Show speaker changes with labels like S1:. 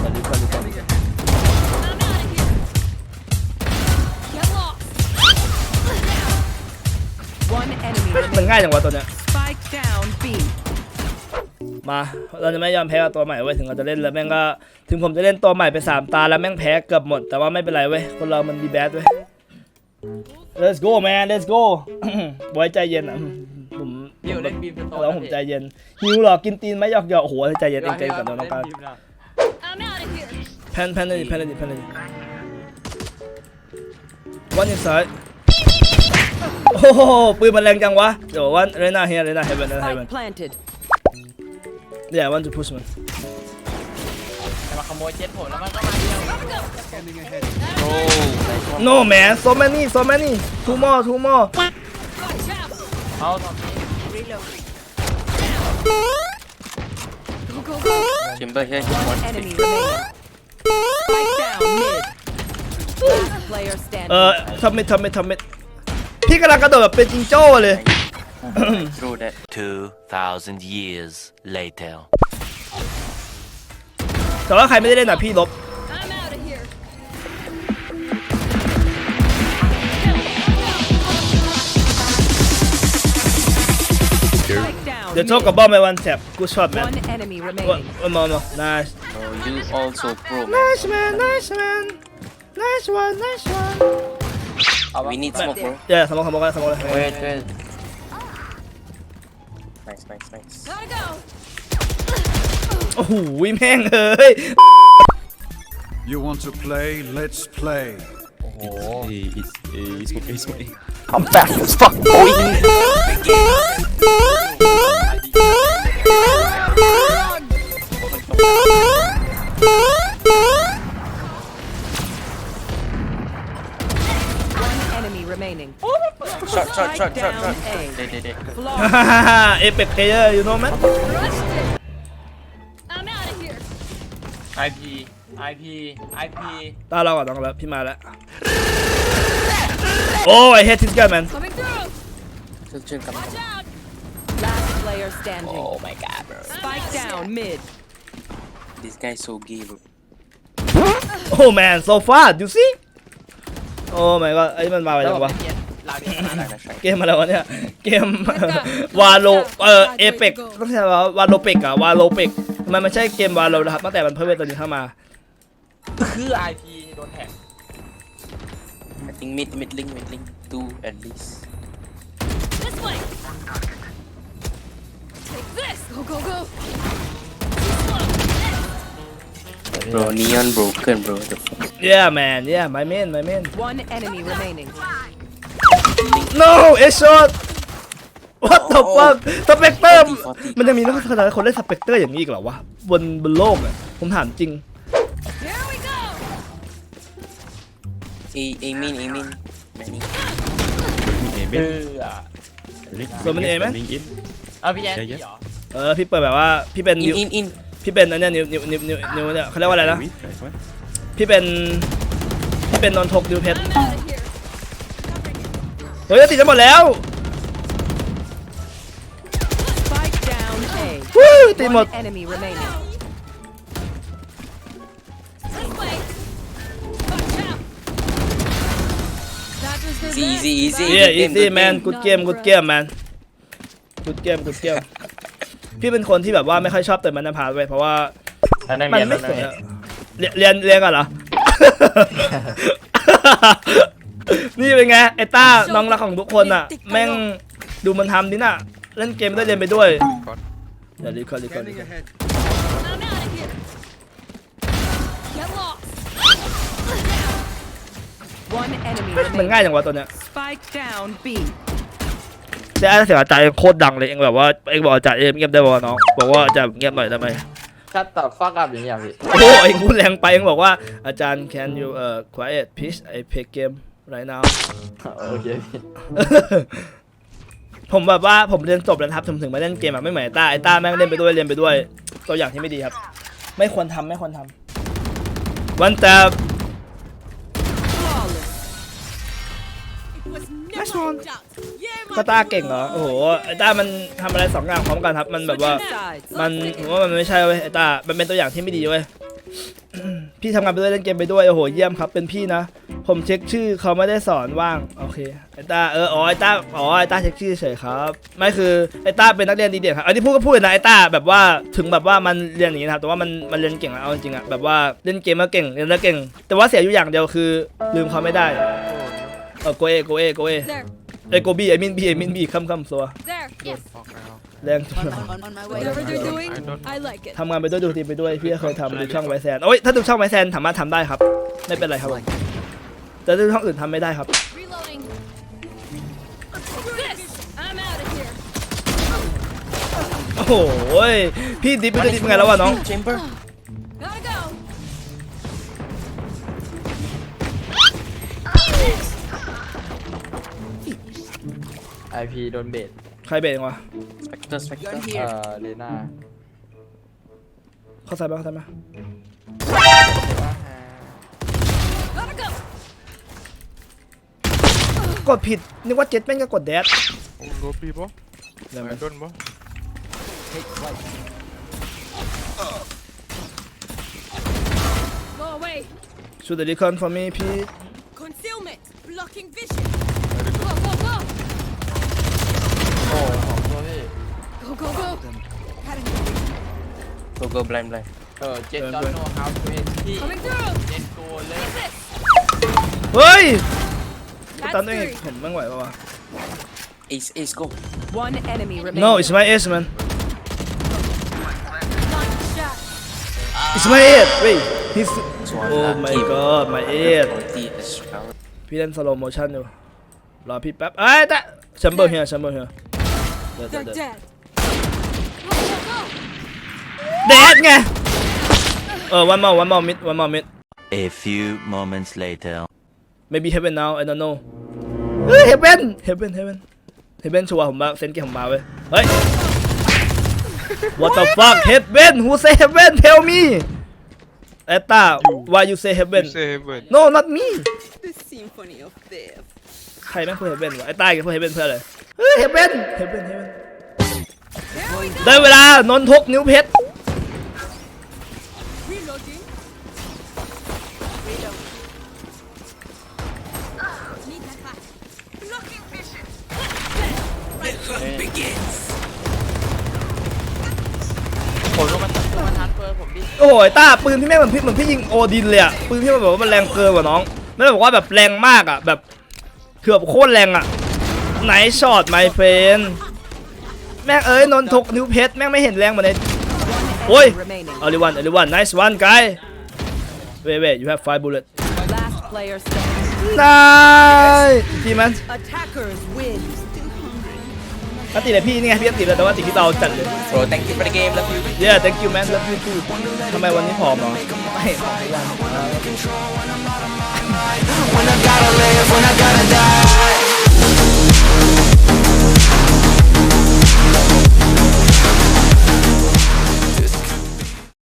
S1: เดี๋ยวรีบก่อนรีบก่อนรีบก่อน
S2: One enemy
S1: เฮ้ย
S2: remaining.
S1: มันง่ายจังวะตัวเนี้ย
S2: Spike down B.
S1: มาเราจะไม่ยอมแพ้กับตัวใหม่เว้ยถึงเราจะเล่นแล้วแม่งก็ถึงผมจะเล่นตัวใหม่ไปสามตาแล้วแม่งแพ้เกือบหมดแต่ว่าไม่เป็นไรเว้ยคนเรามันดีแบดเว้ย let's go man let's go บอยใจเย็นอะผม
S3: เดี๋ยวเล่นบีมสโตน
S1: แล้วผมใจเย็นหิวเหรอกินตีนไหมหยอกหยอกโอ้โหใจเย็นเองใจเย็นก่อนน้องการ
S4: I'm out of here.
S1: แพนแพนเลยแพนเลยแพนเลยวันอินไซด์โอ้โหปืนมันแรงจังวะเดี๋ยววันเรน่าเฮียเรน่าเฮเวนเรน่าเฮเวน
S2: Spike planted.
S1: เดี๋ยววันจะพุชมัน
S3: มาขโมยเจ็ตผมแล้วมันก็มาเดียว
S5: โอ้
S1: no man so many so many two more two more
S4: Watch out.
S3: เอาตอนนี้
S4: Go, go, go.
S5: ชิมเบอร์เฮ้ย
S2: One enemy remaining. Spike down mid. Last player
S1: เอ
S2: standing.
S1: อทำมิดทำมิดทำมิดพี่กำลังกระโดดแบบเป็นจิงโจ้เลย
S5: True that
S6: 2,000 years later.
S1: แต่ว่าใครไม่ได้เล่นอะพี่ลบ
S2: Spike down.
S1: เดี๋ยวโชคกับบอลไปวันแท็บกูช็อตแมน
S2: One enemy
S1: วัน
S2: remaining.
S1: วันมอน nice
S5: Oh you also pro man
S1: nice man nice man nice one nice one
S5: We need smoke bro
S1: เดี๋ยวสมองสมองกันสมองเลย
S3: wait wait
S5: Nice nice nice
S4: Gotta go.
S1: โอ้โหแม่งเอ้ย
S7: You want to play? Let's play.
S5: I'm fast as fuck boy
S2: 1
S5: เย
S1: อร์ยูโน่ไหม
S4: Rushed it. I'm out of here.
S3: IP IP IP
S1: ตาเราก่อนน้องแล้วพี่มาแล้วโอ้ยเฮดทิสกันแมน
S4: Coming through.
S5: เชิญเชิญกลับมา
S4: Watch out.
S2: Last player standing.
S5: Oh my god bro
S2: Spike down mid.
S5: This guy so gay bro
S1: โอ้แมนโซฟาดูสิโอ้ไม่ก็ไอ้มันมาไป
S3: แล้ว
S1: จัง
S3: ผม
S1: วะ
S3: เป็นเกียร์ลาเดียร์นะ
S5: ได้ใช่
S1: เกมอะไรวะเนี่ยเกมวาโลเออเอเปกต้องใช่ว่าวาโลเปกอะวาโลเปกทำไมมันใช่เกมวาโลนะครับตั้งแต่มันเพิ่มเวทตัวนี้เข้ามา
S3: คือ IP โดนแท็ก
S5: I think mid mid link mid link two at least
S4: This way. Take this. Go, go, go.
S5: bro neon broken bro the fuck
S1: yeah man yeah my man my man
S2: One enemy remaining.
S1: No a shot what the fuck สเปกเตอร์
S5: 40
S1: มันจะมีนักขนาดคนเล่นสเปกเตอร์อย่างนี้อีกเหรอวะบนบนโลกอะผมถามจริง
S4: Here we go.
S5: A A min A min many
S3: คือ
S1: โดนมันเองไหม
S3: เอาพี่แอนพี่เหรอ
S1: เออพี่เปิดแบบว่าพี่เป็น
S5: in
S1: นิว
S5: in in
S1: พี่เป็นอันเนี้ยนิวนิวนิวนิวนิวเนี่ยเขาเรียกว่าอะไรนะพี่เป็นพี่เป็นนนทกนิวเพชร เฮ้ยติดจะหมดแล้ว
S2: Spike down A.
S1: วู้ติดหมด
S2: One enemy remaining.
S4: This way. Watch out. That was the
S5: easy easy easy
S1: yeah
S5: good game,
S1: easy
S5: good
S1: man
S5: game.
S1: good game good game man good game good game พี่เป็นคนที่แบบว่าไม่ค่อยชอบเติมมันนภาไปเพราะว่า
S3: แล้วนัก
S1: มัน
S3: เรียน
S1: ไม่
S3: แล้ว
S1: ส
S3: นัก
S1: วย
S3: เรียน
S1: อะเรียนเรียนเรียนกันเหรอ นี่เป็นไงไอ้ต้าน้องรักของทุกคนอะ แม่งดูมันทำดิน่ะ เล่นเกมด้วยเรียนไปด้วยเดี๋ยวรีคอร์ดรีคอร์ดรีคอร์ด
S4: I'm out of here. Get lost.
S2: One enemy
S1: มัน
S2: remaining.
S1: ง่ายจังวะตัวเนี้ย
S2: Spike down B.
S1: แต่ไอ้เสียงอาจารย์โคตรดังเลยเองแบบว่าเองบอกอาจารย์เองเงียบได้ป่ะน้องบอกว่าอาจารย์เงียบหน่อยได้ไหม
S3: ชัดต่อฟักอัพอย่างเงี้ยพี่
S1: โอ้เองพูดแรงไปเองบอกว่าอาจารย์ can you uh quiet please I play game right now
S3: โอเคพี่
S1: ผมแบบว่าผมเรียนจบแล้วนะครับถึงถึงมาเล่นเกมอะไม่เหมือนไอ้ต้าไอ้ต้าแม่งเล่นไปด้วยเรียนไปด้วย ตัวอย่างที่ไม่ดีครับ ไม่ควรทำไม่ควรทำวันแต่
S2: Flawless.
S1: Nice one ก็ต้าเก่งเหรอโอ้โหไอ้ต้ามันทำอะไรสองอย่างพร้อมกันครับ มันแบบว่า
S2: Sides.
S1: มันผมว่ามันไม่ใช่เว้ยไอ้ต้ามันเป็นตัวอย่างที่ไม่ดีเว้ย พี่ทำงานไปด้วยเล่นเกมไปด้วยโอ้โหเยี่ยมครับเป็นพี่นะ ผมเช็คชื่อเขาไม่ได้สอนว่างโอเคไอต้าเอออ๋อไอต้าอ๋อไอต้าเช็คชื่อเฉยครับไม่คือไอต้าเป็นนักเรียนดีเด่นครับอันนี้พูดก็พูดนะไอต้าแบบว่าถึงแบบว่ามันเรียนอย่างนี้นะครับแต่ว่ามันมันเรียนเก่งอะเอาจริงๆอะแบบว่าเล่นเกมมาเก่งเรียนแล้วเก่ง แต่ว่าเสียอยู่อย่างเดียวคือ ลืมเขาไม่ได้เออโกเอโกเอโกเอ
S4: There.
S1: เอยโกบีไอมินบีไอมินบีคำคำซัว
S4: There. Yes.
S1: แรงจัง
S4: On my way. Whatever they're doing, I like it.
S1: ทำงานไปด้วยดูทีมไปด้วยพี่เคยทำดูช่องไวแซนโอ้ยถ้าดูช่องไวแซนสามารถทำได้ครับ ไม่เป็นไรครับผมแต่ดูช่องอื่นทำไม่ได้ครับ
S4: Reloading. This. I'm out of here.
S1: โอ้โหพี่ดิฟไปด้วยดิฟยังไงแล้ววะน้อง
S5: chamber
S4: Gotta go.
S3: ไอพีโดนเบส
S1: ใครเบรกวะ
S5: spectre spectre
S3: เอ่อเลน่า
S1: เข้าใส่ปะเข้าใส่ปะ
S4: Gotta go.
S1: กดผิด นึกว่าเจ็ตแม่งก็กดแดด
S8: โรปีบ่
S1: เดี๋ยว
S8: ไอ้
S1: มัน
S8: ต้นบ่
S4: Go away.
S1: ชูดดิคอน for me พี่
S4: Concealment. Blocking vision. Go go
S5: blind blind
S3: เออ เจ็ดดอนโนฮาวทูเอ็นที่
S4: Coming through.
S3: เจ็ดโกเลย
S4: This.
S1: เฮ้ย
S4: That's
S1: ตันตัวเอง
S4: three.
S1: ผมไม่ไหวปะวะ
S5: ace ace go
S2: One enemy remaining.
S1: no it's my ace man
S4: Nice shot.
S1: it's my ace wait he's oh my god my ace
S5: ที่ is power
S1: พี่เล่นสโลโมชั่นอยู่รอพี่แป๊บเอ้ยแต่แชมเบอร์เฮียแชมเบอร์เฮียเดี๋ยวเดี๋ยว
S4: They're
S1: เดี๋ยว
S4: dead. Go, go, go.
S1: แดดไง เออ one more one more mid one more mid
S6: A few moments later.
S1: maybe heaven now I don't know เฮ้ย heaven heaven heaven heaven ชัวร์ผมมาเซนเกมผมมาเว้ย เฮ้ย what the fuck heaven who say heaven tell me เอตตา why you say heaven
S8: เซเว่น
S1: no not me
S2: The symphony of death.
S1: ใครแม่งพูด heaven วะไอ้ต้าแกพูด heaven เพื่ออะไรเฮ้ย heaven heaven heaven
S4: There we go.
S1: ได้เวลานนทกนิ้วเพชร
S3: ผมลงมาตัดตัวมันทันเฟอร์ผมดิ
S1: โอ้โหไอ้ต้าปืนพี่แม่งเหมือนพี่เหมือนพี่ยิงโอดินเลยอะปืนพี่มันแบบว่ามันแรงเกินกว่าน้องไม่ได้บอกว่าแบบแรงมากอะแบบคือแบบโคตรแรงอะไหนช็อตไมเฟนแม่งเอ้ยนนทกนิ้วเพชรแม่งไม่เห็นแรงเหมือนในโอ้ย
S2: Remaining.
S1: อลิวันอลิวัน nice one guy wait wait you have five bullet
S2: Last player standing.
S1: nice จีมัน
S2: Attackers win.
S1: อันติเลยพี่นี่ไงพี่อันติเลยแต่ว่าติพี่เตาจัดเลย
S5: bro thank you for the game love you
S1: yeah thank you man love you too ทำไมวันนี้ผอมเหรอไม่ผอมทุกวัน
S9: When I gotta live, when I gotta die